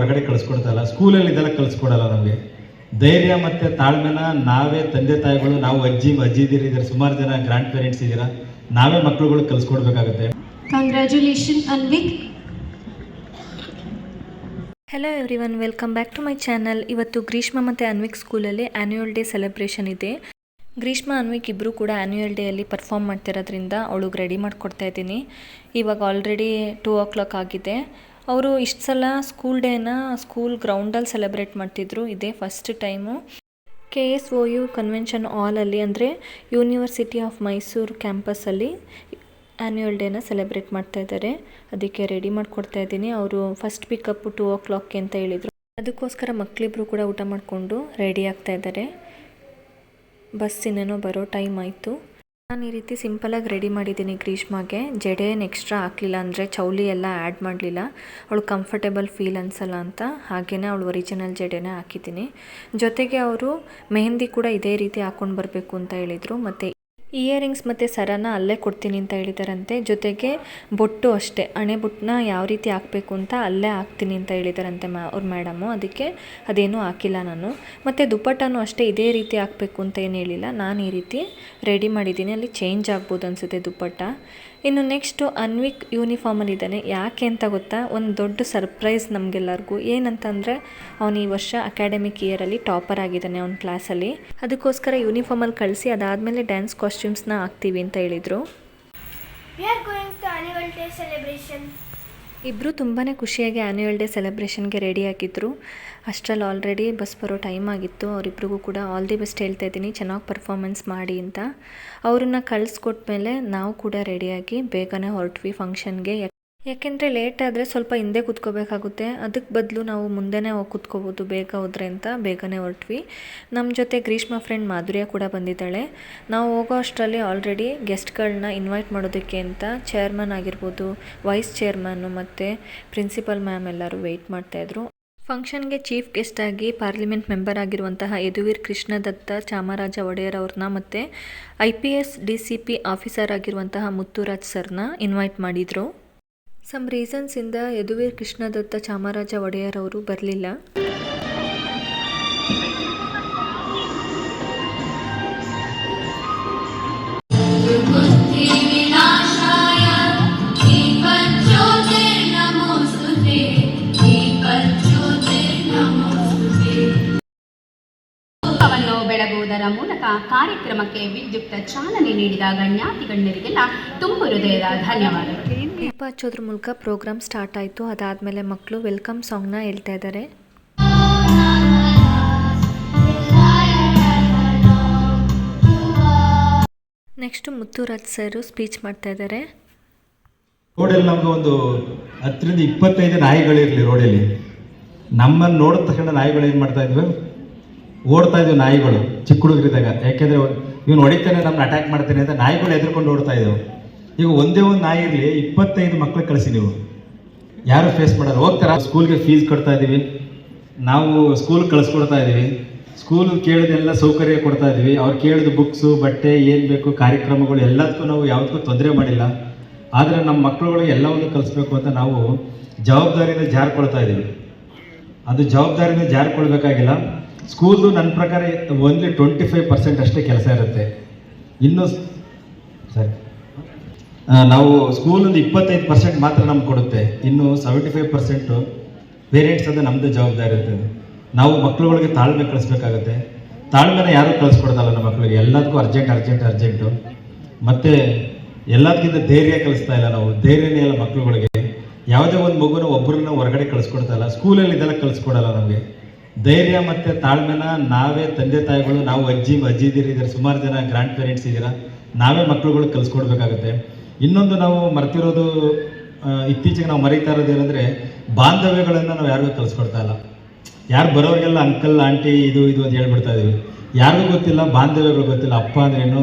ಹೊರಗಡೆ ಕಳಿಸ್ಕೊಡ್ತಲ್ಲ ಸ್ಕೂಲಲ್ಲಿ ಇದೆಲ್ಲ ಕಳಿಸ್ಕೊಡಲ್ಲ ನಮಗೆ. ಧೈರ್ಯ ಮತ್ತು ತಾಳ್ಮೆನ ನಾವೇ ತಂದೆ ತಾಯಿಗಳು ನಾವು ಅಜ್ಜಿ ಅಜ್ಜಿದಿರು ಇದ್ದಾರೆ. ಸುಮಾರು ಜನ ಗ್ರ್ಯಾಂಡ್ ಪೇರೆಂಟ್ಸ್ ಇದ್ದೀರಾ? ನಾವೇ ಮಕ್ಕಳುಗಳು ಕಲಿಸ್ಕೊಡ್ಬೇಕಾಗುತ್ತೆ congratulation Anvik hello everyone welcome back to my channel ಇವತ್ತು ಗ್ರೀಷ್ಮ ಮತ್ತು ಅನ್ವಿಕ್ ಸ್ಕೂಲಲ್ಲಿ ಆ್ಯನ್ಯುವಲ್ ಡೇ ಸೆಲೆಬ್ರೇಷನ್ ಇದೆ. ಗ್ರೀಷ್ಮ ಅನ್ವಿಕ್ ಇಬ್ಬರು ಕೂಡ ಆ್ಯನ್ಯುವಲ್ ಡೇಯಲ್ಲಿ ಪರ್ಫಾರ್ಮ್ ಮಾಡ್ತಿರೋದ್ರಿಂದ ಅವಳಿಗೆ ರೆಡಿ ಮಾಡಿಕೊಡ್ತಾ ಇದ್ದೀನಿ. ಇವಾಗ ಆಲ್ರೆಡಿ ಟೂ ಓ ಕ್ಲಾಕ್ ಆಗಿದೆ. ಅವರು ಇಷ್ಟು ಸಲ ಸ್ಕೂಲ್ ಡೇನ ಸ್ಕೂಲ್ ಗ್ರೌಂಡಲ್ಲಿ ಸೆಲೆಬ್ರೇಟ್ ಮಾಡ್ತಿದ್ರು, ಇದೇ first time K S O U convention ಹಾಲಲ್ಲಿ ಅಂದರೆ ಯೂನಿವರ್ಸಿಟಿ ಆಫ್ ಮೈಸೂರು ಕ್ಯಾಂಪಸ್ಸಲ್ಲಿ ಆ್ಯನ್ಯುವಲ್ ಡೇನ ಸೆಲೆಬ್ರೇಟ್ ಮಾಡ್ತಾ ಇದ್ದಾರೆ. ಅದಕ್ಕೆ ರೆಡಿ ಮಾಡಿಕೊಡ್ತಾ ಇದ್ದೀನಿ. ಅವರು ಫಸ್ಟ್ ಪಿಕಪ್ ಟು ಓ ಕ್ಲಾಕ್ಗೆ ಅಂತ ಹೇಳಿದರು. ಅದಕ್ಕೋಸ್ಕರ ಮಕ್ಕಳಿಬ್ರು ಕೂಡ ಊಟ ಮಾಡಿಕೊಂಡು ರೆಡಿ ಆಗ್ತಾ ಇದ್ದಾರೆ. ಬಸ್ಸಿನೇನೋ ಬರೋ ಟೈಮ್ ಆಯಿತು. ನಾನು ಈ ರೀತಿ ಸಿಂಪಲಾಗಿ ರೆಡಿ ಮಾಡಿದ್ದೀನಿ ಗ್ರೀಷ್ಮಾಗೆ. ಜಡೆ ಏನು ಎಕ್ಸ್ಟ್ರಾ ಹಾಕಲಿಲ್ಲ ಅಂದರೆ ಚೌಲಿ ಎಲ್ಲ ಆ್ಯಡ್ ಮಾಡಲಿಲ್ಲ. ಅವಳು ಕಂಫರ್ಟೇಬಲ್ ಫೀಲ್ ಅನ್ಸಲ್ಲ ಅಂತ. ಹಾಗೆಯೇ ಅವಳು ಒರಿಜಿನಲ್ ಜಡೆನೇ ಹಾಕಿದ್ದೀನಿ. ಜೊತೆಗೆ ಅವರು ಮೆಹಂದಿ ಕೂಡ ಇದೇ ರೀತಿ ಹಾಕ್ಕೊಂಡು ಬರಬೇಕು ಅಂತ ಹೇಳಿದರು. ಮತ್ತು ಇಯರಿಂಗ್ಸ್ ಮತ್ತು ಸರನ ಅಲ್ಲೇ ಕೊಡ್ತೀನಿ ಅಂತ ಹೇಳಿದಾರಂತೆ. ಜೊತೆಗೆ ಬೊಟ್ಟು ಅಷ್ಟೇ. ಹಣೆ ಬೊಟ್ಟನ್ನ ಯಾವ ರೀತಿ ಹಾಕಬೇಕು ಅಂತ ಅಲ್ಲೇ ಹಾಕ್ತೀನಿ ಅಂತ ಹೇಳಿದಾರಂತೆ ಮ್ಯಾ ಅವ್ರ ಮೇಡಮು ಅದಕ್ಕೆ ಅದೇನೂ ಹಾಕಿಲ್ಲ ನಾನು. ಮತ್ತು ದುಪ್ಪಟ್ಟನೂ ಅಷ್ಟೇ ಇದೇ ರೀತಿ ಹಾಕಬೇಕು ಅಂತ ಏನು ಹೇಳಿಲ್ಲ. ನಾನು ಈ ರೀತಿ ರೆಡಿ ಮಾಡಿದ್ದೀನಿ. ಅಲ್ಲಿ ಚೇಂಜ್ ಆಗ್ಬೋದು ಅನಿಸುತ್ತೆ ದುಪ್ಪಟ್ಟ. ಇನ್ನು ನೆಕ್ಸ್ಟು ಅನ್ವಿಕ್ ಯೂನಿಫಾರ್ಮಲ್ಲಿ ಇದ್ದಾನೆ. ಯಾಕೆ ಅಂತ ಗೊತ್ತಾ? ಒಂದು ದೊಡ್ಡ ಸರ್ಪ್ರೈಸ್ ನಮಗೆಲ್ಲರಿಗೂ. ಏನಂತಂದರೆ, ಅವನು ಈ ವರ್ಷ ಅಕಾಡೆಮಿಕ್ ಇಯರಲ್ಲಿ ಟಾಪರ್ ಆಗಿದ್ದಾನೆ ಅವನ ಕ್ಲಾಸಲ್ಲಿ ಅದಕ್ಕೋಸ್ಕರ ಯೂನಿಫಾರ್ಮಲ್ಲಿ ಕಳಿಸಿ ಅದಾದಮೇಲೆ ಡ್ಯಾನ್ಸ್ ಕಾಸ್ಟ್ಯೂಮ್ಸ್ನ ಹಾಕ್ತೀವಿ ಅಂತ ಹೇಳಿದರು. ಇಬ್ಬರು ತುಂಬಾ ಖುಷಿಯಾಗಿ ಆ್ಯನ್ಯುವಲ್ ಡೇ ಸೆಲೆಬ್ರೇಷನ್ಗೆ ರೆಡಿ ಆಗಿದ್ದರು ಅಷ್ಟರಲ್ಲಿ ಆಲ್ರೆಡಿ ಬಸ್ ಬರೋ ಟೈಮ್ ಆಗಿತ್ತು. ಅವರಿಬ್ರಿಗೂ ಕೂಡ ಆಲ್ ದಿ ಬೆಸ್ಟ್ ಹೇಳ್ತಾ ಇದ್ದೀನಿ. ಚೆನ್ನಾಗಿ ಪರ್ಫಾರ್ಮೆನ್ಸ್ ಮಾಡಿ ಅಂತ. ಅವ್ರನ್ನ ಕಳಿಸ್ಕೊಟ್ಮೇಲೆ ನಾವು ಕೂಡ ರೆಡಿಯಾಗಿ ಬೇಗನೆ ಹೊರಟ್ವಿ ಫಂಕ್ಷನ್ಗೆ ಯಾಕೆಂದರೆ ಲೇಟ್ ಆದರೆ ಸ್ವಲ್ಪ ಹಿಂದೆ ಕೂತ್ಕೋಬೇಕಾಗುತ್ತೆ. ಅದಕ್ಕೆ ಬದಲು ನಾವು ಮುಂದೆನೇ ಹೋಗಿ ಕುತ್ಕೋಬೋದು, ಬೇಗ ಹೋದ್ರೆ ಅಂತ ಬೇಗನೆ ಹೊರಟ್ವಿ. ನಮ್ಮ ಜೊತೆ ಗ್ರೀಷ್ಮ ಫ್ರೆಂಡ್ ಮಾಧುರ್ಯ ಕೂಡ ಬಂದಿದ್ದಾಳೆ. ನಾವು ಹೋಗೋ ಅಷ್ಟರಲ್ಲಿ ಆಲ್ರೆಡಿ ಗೆಸ್ಟ್ಗಳನ್ನ ಇನ್ವೈಟ್ ಮಾಡೋದಕ್ಕೆ ಅಂತ ಚೇರ್ಮನ್ ಆಗಿರ್ಬೋದು ವೈಸ್ ಚೇರ್ಮನ್ನು ಮತ್ತು ಪ್ರಿನ್ಸಿಪಲ್ ಮ್ಯಾಮ್ ಎಲ್ಲರೂ ವೆಯ್ಟ್ ಮಾಡ್ತಾಯಿದ್ರು ಫಂಕ್ಷನ್ಗೆ ಚೀಫ್ ಆಗಿ ಪಾರ್ಲಿಮೆಂಟ್ ಮೆಂಬರ್ ಆಗಿರುವಂತಹ ಯದುವೀರ್ ಕೃಷ್ಣದತ್ತ ಚಾಮರಾಜ ಒಡೆಯರ್ ಅವ್ರನ್ನ ಮತ್ತು I P S D C P officer ಆಗಿರುವಂತಹ ಮುತ್ತುರಾಜ್ ಸರ್ನ ಇನ್ವೈಟ್ ಮಾಡಿದರು. ಸಮ್ ರೀಸನ್ಸ್ ಇಂದ ಯದುವೀರ್ ಕೃಷ್ಣದತ್ತ ಚಾಮರಾಜ ಒಡೆಯರ್ ಅವರು ಬರಲಿಲ್ಲ ಬೆಳಗುವುದರ ಮೂಲಕ ಕಾರ್ಯಕ್ರಮಕ್ಕೆ ವಿದ್ಯುಕ್ತ ಚಾಲನೆ ನೀಡಿದ ಗಣ್ಯಾತಿ ಗಣ್ಯರಿಗೆಲ್ಲ ತುಂಬು ಹೃದಯದ ಧನ್ಯವಾದಗಳು ದೀಪ ಹಚ್ಚೋದ್ರ ಮೂಲಕ ಪ್ರೋಗ್ರಾಮ್ ಸ್ಟಾರ್ಟ್ ಆಯಿತು. ಅದಾದಮೇಲೆ ಮಕ್ಕಳು ವೆಲ್ಕಮ್ ಸಾಂಗ್ನ ಹೇಳ್ತಾ ಇದ್ದಾರೆ. ನೆಕ್ಸ್ಟ್ ಮುತ್ತುರಾಜ್ ಸರ್ ಸ್ಪೀಚ್ ಮಾಡ್ತಾ ಇದ್ದಾರೆ. ರೋಡಲ್ಲಿ ನಮ್ಗೆ ಒಂದು ಹತ್ತರಿಂದ ಇಪ್ಪತ್ತೈದು ನಾಯಿಗಳಿರಲಿ ರೋಡಲ್ಲಿ. ನಮ್ಮನ್ನು ನೋಡಿದ ತಕ್ಷಣ ನಾಯಿಗಳು ಏನು ಮಾಡ್ತಾ ಇದ್ವಿ? ಓಡ್ತಾ ಇದ್ವಿ ನಾಯಿಗಳು, ಚಿಕ್ಕ ಹುಡುಗರಿದ್ದಾಗ. ಯಾಕೆಂದರೆ ಇವನು ಹೊಡಿತಾನೆ ನಮ್ಮನ್ನ ಅಟ್ಯಾಕ್ ಮಾಡ್ತಾನೆ ಅಂತ ನಾಯಿಗಳು ಎದ್ರುಕೊಂಡು ಓಡ್ತಾ ಇದ್ದವು. ಈಗ ಒಂದೇ ಒಂದು ನಾಯಿ ಇರಲಿ, ಇಪ್ಪತ್ತೈದು ಮಕ್ಳು ಕಳಿಸಿ ನೀವು. ಯಾರು ಫೇಸ್ ಮಾಡಲ್ಲ. ಹೋಗ್ತಾರ? ಸ್ಕೂಲ್ಗೆ ಫೀಸ್ ಕೊಡ್ತಾ ಇದ್ದೀವಿ ನಾವು ಸ್ಕೂಲ್ ಕಳಿಸ್ಕೊಡ್ತಾ ಇದ್ದೀವಿ ಸ್ಕೂಲ್ ಕೇಳಿದೆಲ್ಲ ಸೌಕರ್ಯ ಕೊಡ್ತಾ ಇದ್ದೀವಿ ಅವ್ರು ಕೇಳಿದ ಬುಕ್ಸು ಬಟ್ಟೆ, ಏನು ಬೇಕು, ಕಾರ್ಯಕ್ರಮಗಳು ಎಲ್ಲದಕ್ಕೂ ನಾವು ಯಾವುದಕ್ಕೂ ತೊಂದರೆ ಮಾಡಿಲ್ಲ. ಆದರೆ ನಮ್ಮ ಮಕ್ಕಳುಗಳಿಗೆ ಎಲ್ಲವನ್ನು ಕಲಿಸ್ಬೇಕು ಅಂತ ನಾವು ಜವಾಬ್ದಾರಿಯಿಂದ ಜಾರ್ಕೊಳ್ತಾ ಇದ್ದೀವಿ ಅದು ಜವಾಬ್ದಾರಿಯಿಂದ ಜಾರ್ಕೊಳ್ಬೇಕಾಗಿಲ್ಲ. ಸ್ಕೂಲು ನನ್ನ ಪ್ರಕಾರ ಓನ್ಲಿ ಟ್ವೆಂಟಿ ಫೈವ್ ಪರ್ಸೆಂಟ್ ಅಷ್ಟೇ ಕೆಲಸ ಇರುತ್ತೆ. ಇನ್ನು ಸರಿ ನಾವು ಸ್ಕೂಲೊಂದು ಇಪ್ಪತ್ತೈದು ಪರ್ಸೆಂಟ್ ಮಾತ್ರ ನಮ್ಗೆ ಕೊಡುತ್ತೆ. ಇನ್ನು ಸೆವೆಂಟಿ ಫೈವ್ ಪರ್ಸೆಂಟು ಪೇರೆಂಟ್ಸ್ ಅದು ನಮ್ಮದು ಜವಾಬ್ದಾರಿ ಇರ್ತದೆ. ನಾವು ಮಕ್ಕಳುಗಳಿಗೆ ತಾಳ್ಮೆ ಕಳಿಸ್ಬೇಕಾಗತ್ತೆ. ತಾಳ್ಮೆನ ಯಾರೂ ಕಳಿಸ್ಕೊಡೋದಲ್ಲ ನಮ್ಮ ಮಕ್ಕಳಿಗೆ ಎಲ್ಲದಕ್ಕೂ ಅರ್ಜೆಂಟ್ ಅರ್ಜೆಂಟ್ ಅರ್ಜೆಂಟು ಮತ್ತು ಎಲ್ಲದಕ್ಕಿಂತ ಧೈರ್ಯ ಕಲಿಸ್ತಾ ಇಲ್ಲ ನಾವು. ಧೈರ್ಯನೇ ಇಲ್ಲ ಮಕ್ಕಳುಗಳಿಗೆ ಯಾವುದೇ ಒಂದು ಮಗುನ ಒಬ್ಬರನ್ನ ಹೊರಗಡೆ ಕಳಿಸ್ಕೊಡ್ತಾ ಇಲ್ಲ. ಸ್ಕೂಲಲ್ಲಿ ಇದೆಲ್ಲ ಕಳಿಸ್ಕೊಡಲ್ಲ ನಮಗೆ. ಧೈರ್ಯ ಮತ್ತು ತಾಳ್ಮೆನ ನಾವೇ ತಂದೆ ತಾಯಿಗಳು, ನಾವು ಅಜ್ಜಿ ಅಜ್ಜಿದಿರು ಇದ್ದಾರೆ ಸುಮಾರು ಜನ ಗ್ರ್ಯಾಂಡ್ ಪೇರೆಂಟ್ಸ್ ಇದ್ದೀರಾ, ನಾವೇ ಮಕ್ಕಳುಗಳು ಕಲಿಸ್ಕೊಡ್ಬೇಕಾಗತ್ತೆ ಇನ್ನೊಂದು ನಾವು ಮರ್ತಿರೋದು ಇತ್ತೀಚೆಗೆ ನಾವು ಮರೀತಾ ಇರೋದು ಏನಂದರೆ ಬಾಂಧವ್ಯಗಳನ್ನು ನಾವು ಯಾರಿಗೂ ಕಲಿಸ್ಕೊಡ್ತಾ ಇಲ್ಲ. ಯಾರು ಬರೋರಿಗೆಲ್ಲ ಅಂಕಲ್ ಆಂಟಿ ಇದು ಇದು ಅಂತ ಹೇಳ್ಬಿಡ್ತಾ ಇದೀವಿ. ಯಾರಿಗೂ ಗೊತ್ತಿಲ್ಲ, ಬಾಂಧವ್ಯಗಳು ಗೊತ್ತಿಲ್ಲ. ಅಪ್ಪ ಅಂದ್ರೇನು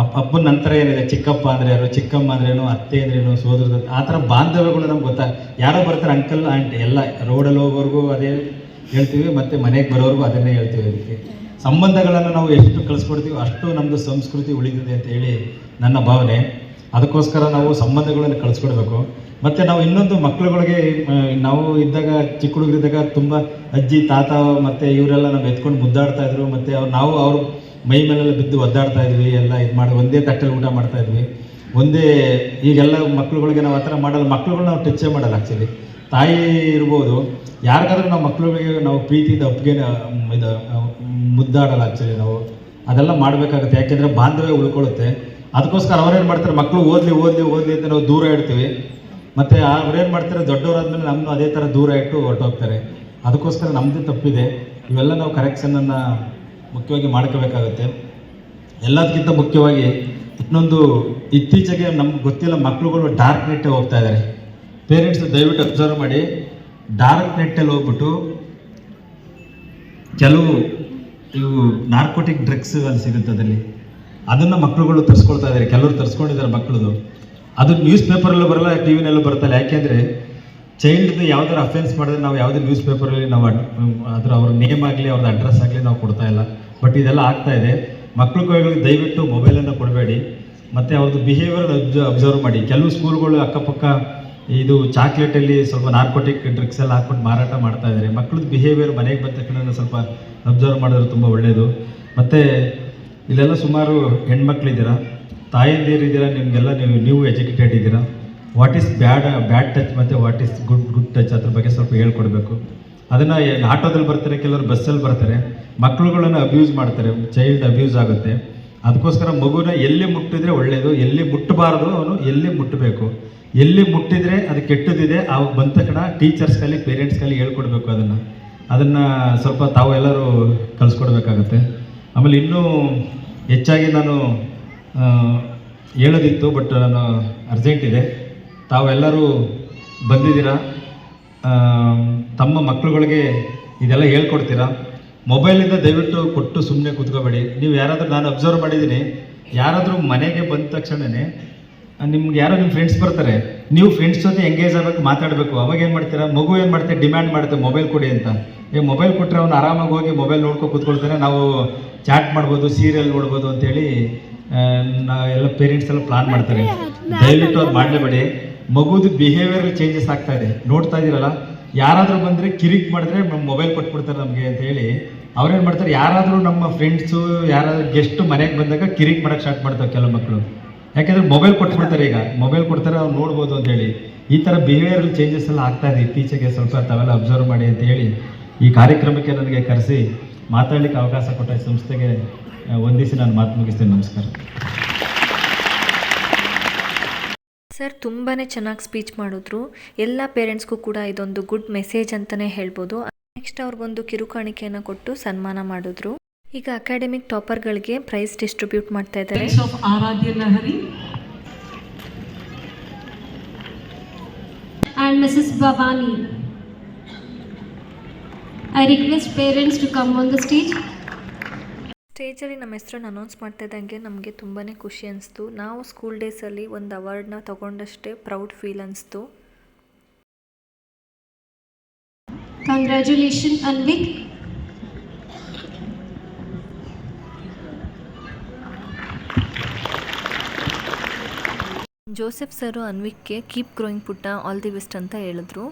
ಅಪ್ಪ ಅಪ್ಪನ ನಂತರ ಏನಿದೆ? ಚಿಕ್ಕಪ್ಪ ಅಂದ್ರೆ ಯಾರು ಚಿಕ್ಕಮ್ಮ ಅಂದ್ರೇನು, ಅತ್ತೆ ಅಂದ್ರೇನು ಸೋದರದ ಆ ಥರ ಬಾಂಧವ್ಯಗಳು ನಮ್ಗೆ ಗೊತ್ತಾ? ಯಾರೋ ಬರ್ತಾರೆ ಅಂಕಲ್ ಆಂಟಿ ಎಲ್ಲ ರೋಡಲ್ಲಿ ಹೋಗೋರ್ಗೂ ಅದೇ ಹೇಳ್ತೀವಿ, ಮತ್ತು ಮನೆಗೆ ಬರೋರ್ಗೂ ಅದನ್ನೇ ಹೇಳ್ತೀವಿ ಅದಕ್ಕೆ. ಸಂಬಂಧಗಳನ್ನು ನಾವು ಎಷ್ಟು ಕಳಿಸ್ಕೊಡ್ತೀವಿ ಅಷ್ಟು ನಮ್ಮದು ಸಂಸ್ಕೃತಿ ಉಳಿದಿದೆ ಅಂತ ಹೇಳಿ ನನ್ನ ಭಾವನೆ. ಅದಕ್ಕೋಸ್ಕರ ನಾವು ಸಂಬಂಧಗಳನ್ನು ಕಳಿಸ್ಕೊಡ್ಬೇಕು. ಮತ್ತು ನಾವು ಇನ್ನೊಂದು ಮಕ್ಕಳುಗಳಿಗೆ ನಾವು ಇದ್ದಾಗ, ಚಿಕ್ಕ ಹುಡುಗರಿದ್ದಾಗ ತುಂಬ ಅಜ್ಜಿ, ತಾತ ಮತ್ತು ಇವರೆಲ್ಲ ನಾವು ಎತ್ಕೊಂಡು ಮುದ್ದಾಡ್ತಾ ಇದ್ರು. ಮತ್ತು ಅವ್ರು, ನಾವು ಅವ್ರ ಮೈ ಮೇಲೆಲ್ಲ ಬಿದ್ದು ಒದ್ದಾಡ್ತಾ ಇದ್ವಿ. ಎಲ್ಲ ಇದು ಮಾಡಿ ಒಂದೇ ತಟ್ಟೆಲಿ ಊಟ ಮಾಡ್ತಾ ಇದ್ವಿ. ಒಂದೇ, ಈಗೆಲ್ಲ ಮಕ್ಕಳುಗಳಿಗೆ ನಾವು ಆ ಥರ ಮಾಡಲ್ಲ. ಮಕ್ಕಳುಗಳು ನಾವು ಟಚ್ಚೇ ಮಾಡಲ್ಲ ಆ್ಯಕ್ಚುಲಿ ತಾಯಿ ಇರ್ಬೋದು. ಯಾರಿಗಾದ್ರೂ ನಾವು ಮಕ್ಕಳುಗಳಿಗೆ ನಾವು ಪ್ರೀತಿಯಿಂದ ಒಪ್ಪಿಗೆ ಇದು ಮುದ್ದಾಡಲ್ಲ ಆ್ಯಕ್ಚುಲಿ ನಾವು. ಅದೆಲ್ಲ ಮಾಡಬೇಕಾಗುತ್ತೆ. ಯಾಕೆಂದರೆ ಬಾಂಧವ್ಯ ಉಳ್ಕೊಳ್ಳುತ್ತೆ. ಅದಕ್ಕೋಸ್ಕರ ಅವ್ರೇನು ಮಾಡ್ತಾರೆ ಮಕ್ಕಳು ಓದಲಿ ಓದಲಿ ಓದಲಿ ಅಂತ ನಾವು ದೂರ ಇಡ್ತೀವಿ. ಮತ್ತು ಅವ್ರೇನು ಮಾಡ್ತಾರೆ, ದೊಡ್ಡವರಾದ್ಮೇಲೆ ನಮ್ಮನ್ನು ಅದೇ ಥರ ದೂರ ಇಟ್ಟು ಹೊರಟೋಗ್ತಾರೆ. ಅದಕ್ಕೋಸ್ಕರ ನಮ್ಮದೇ ತಪ್ಪಿದೆ. ಇವೆಲ್ಲ ನಾವು ಕರೆಕ್ಷನನ್ನು ಮುಖ್ಯವಾಗಿ ಮಾಡ್ಕೋಬೇಕಾಗುತ್ತೆ. ಎಲ್ಲದಕ್ಕಿಂತ ಮುಖ್ಯವಾಗಿ ಇನ್ನೊಂದು ಇತ್ತೀಚೆಗೆ ನಮ್ಗೆ ಗೊತ್ತಿಲ್ಲ ಮಕ್ಕಳುಗಳು ಡಾರ್ಕ್ ನೆಟ್ಟೆ ಹೋಗ್ತಾ ಇದ್ದಾರೆ ಪೇರೆಂಟ್ಸ್ ದಯವಿಟ್ಟು ಅಬ್ಸರ್ವ್ ಮಾಡಿ. ಡಾರ್ಕ್ ನೆಟ್ಟಲ್ಲಿ ಹೋಗ್ಬಿಟ್ಟು ಕೆಲವು ಇವು ನಾರ್ಕೋಟಿಕ್ ಡ್ರಗ್ಸ್ ಅಲ್ಲಿ ಸಿಗುತ್ತೆ ಅದರಲ್ಲಿ ಅದನ್ನು ಮಕ್ಕಳುಗಳು ತರಿಸ್ಕೊಳ್ತಾ ಇದ್ದಾರೆ ಕೆಲವರು ತರಿಸ್ಕೊಂಡಿದ್ದಾರೆ ಮಕ್ಕಳದು ಅದು ನ್ಯೂಸ್ ಪೇಪರಲ್ಲೂ ಬರಲ್ಲ ಟಿ ವಿನಲ್ಲೂ ಬರ್ತಲ್ಲ ಯಾಕೆಂದರೆ ಚೈಲ್ಡ್ದು ಯಾವ್ದಾರು ಅಫೆನ್ಸ್ ಮಾಡಿದ್ರೆ ನಾವು ಯಾವುದೇ ನ್ಯೂಸ್ ಪೇಪರಲ್ಲಿ ನಾವು ಅದ್ರ ಅವ್ರ ನೇಮ್ ಆಗಲಿ ಅವ್ರದ್ದು ಅಡ್ರೆಸ್ ಆಗಲಿ ನಾವು ಕೊಡ್ತಾ ಇಲ್ಲ. ಬಟ್ ಇದೆಲ್ಲ ಆಗ್ತಾ ಇದೆ. ಮಕ್ಕಳು ಕೈಗಳಿಗೆ ದಯವಿಟ್ಟು ಮೊಬೈಲನ್ನು ಕೊಡಬೇಡಿ. ಮತ್ತು ಅವ್ರದ್ದು ಬಿಹೇವಿಯರ್ ಅಬ್ಸರ್ವ್ ಮಾಡಿ. ಕೆಲವು ಸ್ಕೂಲ್ಗಳು ಅಕ್ಕಪಕ್ಕ ಇದು ಚಾಕ್ಲೇಟಲ್ಲಿ ಸ್ವಲ್ಪ ನಾರ್ಕೋಟಿಕ್ ಡ್ರಿಕ್ಸ್ ಎಲ್ಲ ಹಾಕ್ಬಿಟ್ಟು ಮಾರಾಟ ಮಾಡ್ತಾ ಇದ್ದಾರೆ ಮಕ್ಕಳದ್ದು ಬಿಹೇವಿಯರ್ ಮನೆಗೆ ಬಂದ ತಕ್ಷಣ ಸ್ವಲ್ಪ ಅಬ್ಸರ್ವ್ ಮಾಡಿದ್ರೆ ತುಂಬ ಒಳ್ಳೆಯದು ಮತ್ತು ಇಲ್ಲೆಲ್ಲ ಸುಮಾರು ಹೆಣ್ಮಕ್ಳಿದ್ದೀರಾ? ತಾಯಂದಿರಿದ್ದೀರಾ? ನಿಮಗೆಲ್ಲ ನೀವು ನೀವು ಎಜುಕೇಟೆಡ್ ಇದ್ದೀರಾ? What is bad bad touch ಮತ್ತು what is good good touch ಅದ್ರ ಬಗ್ಗೆ ಸ್ವಲ್ಪ ಹೇಳ್ಕೊಡ್ಬೇಕು. ಅದನ್ನು ಆಟೋದಲ್ಲಿ ಬರ್ತಾರೆ, ಕೆಲವರು ಬಸ್ಸಲ್ಲಿ ಬರ್ತಾರೆ. ಮಕ್ಕಳುಗಳನ್ನು ಅಬ್ಯೂಸ್ ಮಾಡ್ತಾರೆ ಚೈಲ್ಡ್ ಅಬ್ಯೂಸ್ ಆಗುತ್ತೆ. ಅದಕ್ಕೋಸ್ಕರ ಮಗುನ ಎಲ್ಲಿ ಮುಟ್ಟಿದ್ರೆ ಒಳ್ಳೆಯದು ಎಲ್ಲಿ ಮುಟ್ಟಬಾರ್ದು ಅವನು ಎಲ್ಲಿ ಮುಟ್ಟಬೇಕು. ಎಲ್ಲಿ ಮುಟ್ಟಿದ್ರೆ ಅದು ಕೆಟ್ಟದಿದೆ ಅವಾಗ ಬಂದ ತಕ್ಷಣ ಟೀಚರ್ಸ್ಗಲ್ಲಿ ಪೇರೆಂಟ್ಸ್ಗಲ್ಲಿ ಹೇಳ್ಕೊಡ್ಬೇಕು ಅದನ್ನು. ಅದನ್ನು ಸ್ವಲ್ಪ ತಾವು ಎಲ್ಲರೂ ಕಲಿಸ್ಕೊಡ್ಬೇಕಾಗತ್ತೆ. ಆಮೇಲೆ ಇನ್ನೂ ಹೆಚ್ಚಾಗಿ ನಾನು ಹೇಳೋದಿತ್ತು, ಬಟ್ ನಾನು ಅರ್ಜೆಂಟ್ ಇದೆ. ತಾವೆಲ್ಲರೂ ಬಂದಿದ್ದೀರಾ? ತಮ್ಮ ಮಕ್ಕಳುಗಳಿಗೆ ಇದೆಲ್ಲ ಹೇಳ್ಕೊಡ್ತೀರಾ? ಮೊಬೈಲಿಂದ ದಯವಿಟ್ಟು ಕೊಟ್ಟು ಸುಮ್ಮನೆ ಕೂತ್ಕೋಬೇಡಿ. ನೀವು ಯಾರಾದರೂ ನಾನು ಅಬ್ಸರ್ವ್ ಮಾಡಿದ್ದೀನಿ, ಯಾರಾದರೂ ಮನೆಗೆ ಬಂದ ತಕ್ಷಣವೇ ನಿಮ್ಗೆ ಯಾರೋ ನಿಮ್ಮ ಫ್ರೆಂಡ್ಸ್ ಬರ್ತಾರೆ, ನೀವು ಫ್ರೆಂಡ್ಸ್ ಜೊತೆ ಎಂಗೇಜ್ ಆಗಬೇಕು, ಮಾತಾಡಬೇಕು. ಅವಾಗ ಏನು ಮಾಡ್ತೀರಾ? ಮಗು ಏನು ಮಾಡ್ತಾರೆ ಡಿಮ್ಯಾಂಡ್ ಮಾಡುತ್ತೆ ಮೊಬೈಲ್ ಕೊಡಿ ಅಂತ. ಈಗ ಮೊಬೈಲ್ ಕೊಟ್ಟರೆ ಅವನು ಆರಾಮಾಗಿ ಹೋಗಿ ಮೊಬೈಲ್ ನೋಡ್ಕೊಂಡು ಕೂತ್ಕೊಳ್ತಾನೆ. ನಾವು ಚಾಟ್ ಮಾಡ್ಬೋದು ಸೀರಿಯಲ್ ನೋಡ್ಬೋದು ಅಂತೇಳಿ ಎಲ್ಲ ಪೇರೆಂಟ್ಸ್ ಎಲ್ಲ ಪ್ಲಾನ್ ಮಾಡ್ತಾರೆ. ದಯವಿಟ್ಟು ಅವ್ರು ಮಾಡಲೇಬೇಡಿ. ಮಗುದು ಬಿಹೇವಿಯರ್ ಚೇಂಜಸ್ ಆಗ್ತಾ ಇದೆ. ನೋಡ್ತಾ ಇದ್ದೀರಲ್ಲ, ಯಾರಾದರೂ ಬಂದರೆ ಕಿರಿಕ್ ಮಾಡಿದ್ರೆ ಮೊಬೈಲ್ ಕೊಟ್ಬಿಡ್ತಾರೆ ನಮಗೆ ಅಂತ ಹೇಳಿ ಅವ್ರೇನು ಮಾಡ್ತಾರೆ? ಯಾರಾದರೂ ನಮ್ಮ ಫ್ರೆಂಡ್ಸು ಯಾರಾದರೂ ಗೆಸ್ಟ್ ಮನೆಗೆ ಬಂದಾಗ ಕಿರಿಕ್ ಮಾಡೋಕ್ಕೆ ಸ್ಟಾರ್ಟ್ ಮಾಡ್ತಾರೆ ಕೆಲವು ಮಕ್ಕಳು ಯಾಕೆಂದ್ರೆ ಮೊಬೈಲ್ ಕೊಟ್ಬಿಡ್ತಾರೆ ಈಗ. ಮೊಬೈಲ್ ಕೊಡ್ತಾರೆ, ಅವ್ರು ನೋಡ್ಬೋದು ಅಂತ ಹೇಳಿ. ಈ ಥರ ಬಿಹೇವಿಯರ್ ಚೇಂಜಸ್ ಎಲ್ಲ ಆಗ್ತಾ ಇದೆ. ಇತ್ತೀಚೆಗೆ ಸ್ವಲ್ಪ ತಾವೆಲ್ಲ ಅಬ್ಸರ್ವ್ ಮಾಡಿ ಅಂತ ಹೇಳಿ ಈ ಕಾರ್ಯಕ್ರಮಕ್ಕೆ ನನಗೆ ಕರೆಸಿ ಮಾತಾಡಲಿಕ್ಕೆ ಅವಕಾಶ ಕೊಟ್ಟ ಸಂಸ್ಥೆಗೆ ವಂದಿಸಿ ನಾನು ಮಾತು ಮುಗಿಸ್ತೇನೆ. ನಮಸ್ಕಾರ. ಸರ್ ತುಂಬಾ ಚೆನ್ನಾಗಿ ಸ್ಪೀಚ್ ಮಾಡಿದ್ರು. ಎಲ್ಲ ಪೇರೆಂಟ್ಸ್ಗೂ ಕೂಡ ಇದೊಂದು ಗುಡ್ ಮೆಸೇಜ್ ಅಂತಲೇ ಹೇಳ್ಬೋದು. ನೆಕ್ಸ್ಟ್ ಅವ್ರಿಗೊಂದು ಕಿರುಕಾಣಿಕೆಯನ್ನು ಕೊಟ್ಟು ಸನ್ಮಾನ ಮಾಡಿದ್ರು. ಈಗ ಅಕಾಡೆಮಿಕ್ ಟಾಪರ್ಗಳಿಗೆ ಪ್ರೈಸ್ ಡಿಸ್ಟ್ರಿಬ್ಯೂಟ್ ಮಾಡ್ತಾ ಇದ್ದಾರೆ of and Bhavani I request parents to come on the stage. ಸ್ಟೇಜಲ್ಲಿ ನಮ್ಮ ಹೆಸರನ್ನು ಅನೌನ್ಸ್ ಮಾಡ್ತಾ ಇದ್ದಂಗೆ ನಮಗೆ ತುಂಬಾ ಖುಷಿ ಅನಿಸ್ತು ನಾವು ಸ್ಕೂಲ್ ಡೇಸಲ್ಲಿ ಒಂದು ಅವಾರ್ಡ್ನ ತಗೊಂಡಷ್ಟೇ ಪ್ರೌಡ್ ಫೀಲ್ ಅನಿಸ್ತು ಕಂಗ್ರ್ಯಾಚುಲೇಷನ್ Anvik. ಜೋಸೆಫ್ ಸರು ಅನ್ವಿಕ್ಗೆ ಕೀಪ್ ಗ್ರೋಯಿಂಗ್ ಪುಟ್ಟ, ಆಲ್ ದಿ ಬೆಸ್ಟ್ ಅಂತ ಹೇಳಿದ್ರು.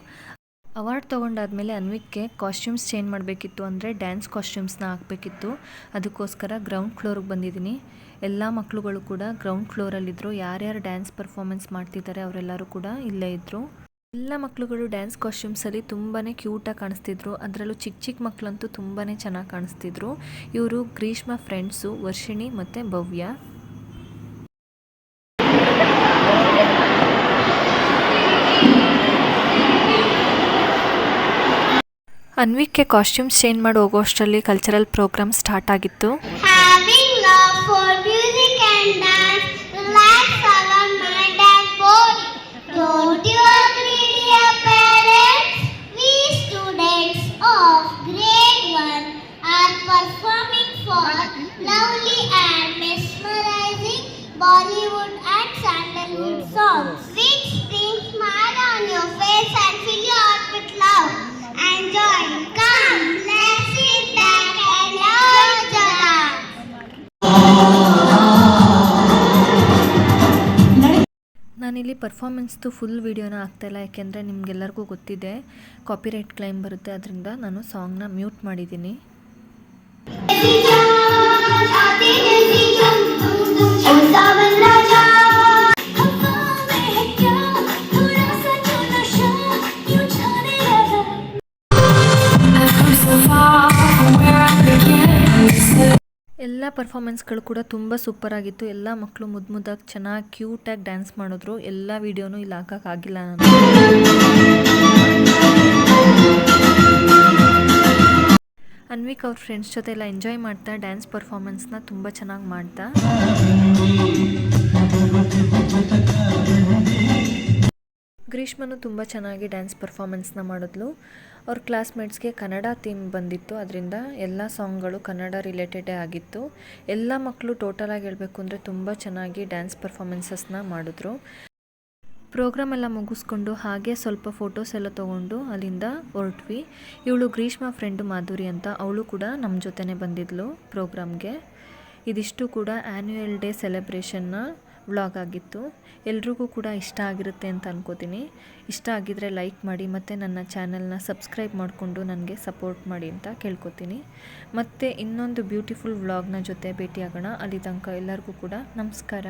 ಅವಾರ್ಡ್ ತೊಗೊಂಡಾದ್ಮೇಲೆ ಅನ್ವಿಕ್ಗೆ ಕಾಸ್ಟ್ಯೂಮ್ಸ್ ಚೇಂಜ್ ಮಾಡಬೇಕಿತ್ತು ಅಂದರೆ ಡ್ಯಾನ್ಸ್ ಕಾಸ್ಟ್ಯೂಮ್ಸ್ನ ಹಾಕಬೇಕಿತ್ತು. ಅದಕ್ಕೋಸ್ಕರ ಗ್ರೌಂಡ್ ಫ್ಲೋರ್ಗೆ ಬಂದಿದ್ದೀನಿ. ಎಲ್ಲ ಮಕ್ಕಳುಗಳು ಕೂಡ ಗ್ರೌಂಡ್ ಫ್ಲೋರಲ್ಲಿದ್ದರು ಯಾರ್ಯಾರು ಡ್ಯಾನ್ಸ್ ಪರ್ಫಾರ್ಮೆನ್ಸ್ ಮಾಡ್ತಿದ್ದಾರೆ ಅವರೆಲ್ಲರೂ ಕೂಡ ಇಲ್ಲೇ ಇದ್ದರು ಎಲ್ಲ ಮಕ್ಕಳುಗಳು ಡ್ಯಾನ್ಸ್ ಕಾಸ್ಟ್ಯೂಮ್ಸಲ್ಲಿ ತುಂಬಾ ಕ್ಯೂಟಾಗಿ ಕಾಣಿಸ್ತಿದ್ರು. ಅದರಲ್ಲೂ ಚಿಕ್ಕ ಚಿಕ್ಕ ಮಕ್ಕಳಂತೂ ತುಂಬಾ ಚೆನ್ನಾಗಿ ಕಾಣಿಸ್ತಿದ್ರು. ಇವರು ಗ್ರೀಷ್ಮ ಫ್ರೆಂಡ್ಸು, ವರ್ಷಿಣಿ ಮತ್ತು ಭವ್ಯ. ಅನ್ವಿಕ್ಗೆ ಕಾಸ್ಟ್ಯೂಮ್ಸ್ ಚೇಂಜ್ ಮಾಡಿ ಹೋಗೋಷ್ಟರಲ್ಲಿ ಕಲ್ಚರಲ್ ಪ್ರೋಗ್ರಾಮ್ ಸ್ಟಾರ್ಟ್ ಆಗಿತ್ತು. Having ಪರ್ಫಾಮೆನ್ಸ್ದು ಫುಲ್ ವೀಡಿಯೋನ ಆಗ್ತಾಯಿಲ್ಲ ಯಾಕೆಂದರೆ ನಿಮಗೆಲ್ಲರಿಗೂ ಗೊತ್ತಿದೆ ಕಾಪಿರೈಟ್ ಕ್ಲೈಮ್ ಬರುತ್ತೆ ಅದರಿಂದ ನಾನು ಸಾಂಗ್ನ ಮ್ಯೂಟ್ ಮಾಡಿದ್ದೀನಿ ಎಲ್ಲ ಪರ್ಫಾಮೆನ್ಸ್ಗಳು ಕೂಡ ತುಂಬ ಸೂಪರ್ ಆಗಿತ್ತು. ಎಲ್ಲ ಮಕ್ಕಳು ಮುದ್ದು ಮುದ್ದಾಗಿ ಚೆನ್ನಾಗಿ ಕ್ಯೂಟಾಗಿ ಡ್ಯಾನ್ಸ್ ಮಾಡಿದ್ರು. ಎಲ್ಲ ವೀಡಿಯೋನೂ ಇಲ್ಲಿ ಹಾಕೋಕ್ಕಾಗಿಲ್ಲ ನಾನು. ಅನ್ವಿಕ್ ಅವ್ರ ಫ್ರೆಂಡ್ಸ್ ಜೊತೆ ಎಲ್ಲ ಎಂಜಾಯ್ ಮಾಡ್ತಾ ಡ್ಯಾನ್ಸ್ ಪರ್ಫಾಮೆನ್ಸ್ನ ತುಂಬ ಚೆನ್ನಾಗಿ ಮಾಡ್ತಾ. ಗ್ರೀಷ್ಮನು ತುಂಬ ಚೆನ್ನಾಗಿ ಡ್ಯಾನ್ಸ್ ಪರ್ಫಾಮೆನ್ಸ್ನ ಮಾಡಿದ್ಲು. ಅವ್ರ ಕ್ಲಾಸ್ಮೇಟ್ಸ್ಗೆ ಕನ್ನಡ ಥೀಮ್ ಬಂದಿತ್ತು. ಅದರಿಂದ ಎಲ್ಲ ಸಾಂಗ್ಗಳು ಕನ್ನಡ ರಿಲೇಟೆಡೇ ಆಗಿತ್ತು. ಎಲ್ಲ ಮಕ್ಕಳು ಟೋಟಲಾಗಿ ಹೇಳಬೇಕು ಅಂದರೆ ತುಂಬ ಚೆನ್ನಾಗಿ ಡ್ಯಾನ್ಸ್ ಪರ್ಫಾಮೆನ್ಸಸ್ನ ಮಾಡಿದ್ರು. ಪ್ರೋಗ್ರಾಮ್ ಎಲ್ಲ ಮುಗಿಸ್ಕೊಂಡು ಹಾಗೆ ಸ್ವಲ್ಪ ಫೋಟೋಸ್ ಎಲ್ಲ ತೊಗೊಂಡು ಅಲ್ಲಿಂದ ಹೊರಟ್ವಿ. ಇವಳು ಗ್ರೀಷ್ಮ ಫ್ರೆಂಡು ಮಾಧುರಿ ಅಂತ. ಅವಳು ಕೂಡ ನಮ್ಮ ಜೊತೆನೇ ಬಂದಿದ್ಲು ಪ್ರೋಗ್ರಾಮ್ಗೆ ಇದಿಷ್ಟು ಕೂಡ ಆ್ಯನ್ಯುಯಲ್ ಡೇ ಸೆಲೆಬ್ರೇಷನ್ನ ವ್ಲಾಗ್ ಆಗಿತ್ತು. ಎಲ್ರಿಗೂ ಕೂಡ ಇಷ್ಟ ಆಗಿರುತ್ತೆ ಅಂತ ಅನ್ಕೋತೀನಿ. ಇಷ್ಟ ಆಗಿದ್ರೆ ಲೈಕ್ ಮಾಡಿ ಮತ್ತು ನನ್ನ ಚಾನಲ್ನ ಸಬ್ಸ್ಕ್ರೈಬ್ ಮಾಡಿಕೊಂಡು ನನಗೆ ಸಪೋರ್ಟ್ ಮಾಡಿ ಅಂತ ಕೇಳ್ಕೊತೀನಿ. ಮತ್ತು ಇನ್ನೊಂದು ಬ್ಯೂಟಿಫುಲ್ ವ್ಲಾಗ್ನ ಜೊತೆ ಭೇಟಿಯಾಗೋಣ. ಅಲ್ಲಿ ತನಕ ಎಲ್ಲರಿಗೂ ಕೂಡ ನಮಸ್ಕಾರ.